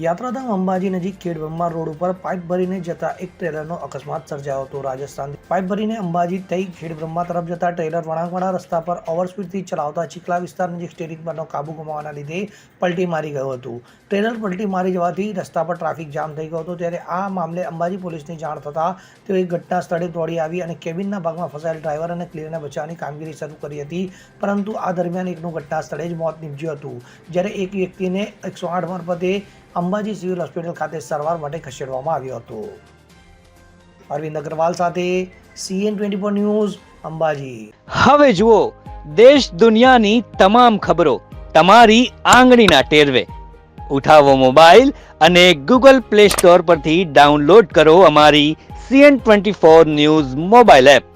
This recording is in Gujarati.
યાત્રાધામ અંબાજી નજીક ખેડબ્રહ્મા રોડ ઉપર પાઇપ ભરીને જતા એક ટ્રેલરનો અકસ્માત સર્જાયો હતો રાજસ્થાન પાઇપ ભરીને અંબાજી થઈ ખેડબ્રહ્મા તરફ જતા ટ્રેલર વળાંકવાળા રસ્તા પર ઓવરસ્પીડથી ચલાવતા ચીખલા વિસ્તાર નજીક સ્ટેરિંગ પરનો કાબુ ગુમાવવાના લીધે પલટી મારી ગયું હતું. ટ્રેલર પલટી મારી જવાથી રસ્તા પર ટ્રાફિક જામ થઈ ગયો હતો ત્યારે આ મામલે અંબાજી પોલીસની જાણ થતાં તેઓએ ઘટના સ્થળે દોડી આવી અને કેબિનના ભાગમાં ફસાયેલ ડ્રાઈવર અને ક્લિયરને બચાવવાની કામગીરી શરૂ કરી હતી. પરંતુ આ દરમિયાન એકનું ઘટના સ્થળે જ મોત નીપજ્યું હતું. જ્યારે એક વ્યક્તિને એકસો આઠ મારફતે અંબાજી સિવિલ હોસ્પિટલ ખાતે સારવાર માટે ખસેડવામાં આવ્યો હતો. અરવિંદ અગ્રવાલ સાથે CN twenty four news, Ambaji. હવે જુઓ, દેશ દુનિયાની તમામ ખબરો તમારી આંગળીના ટેરવે. ઉઠાવો મોબાઈલ અને ગૂગલ પ્લે સ્ટોર પરથી ડાઉનલોડ કરો અમારી CN twenty four news mobile app.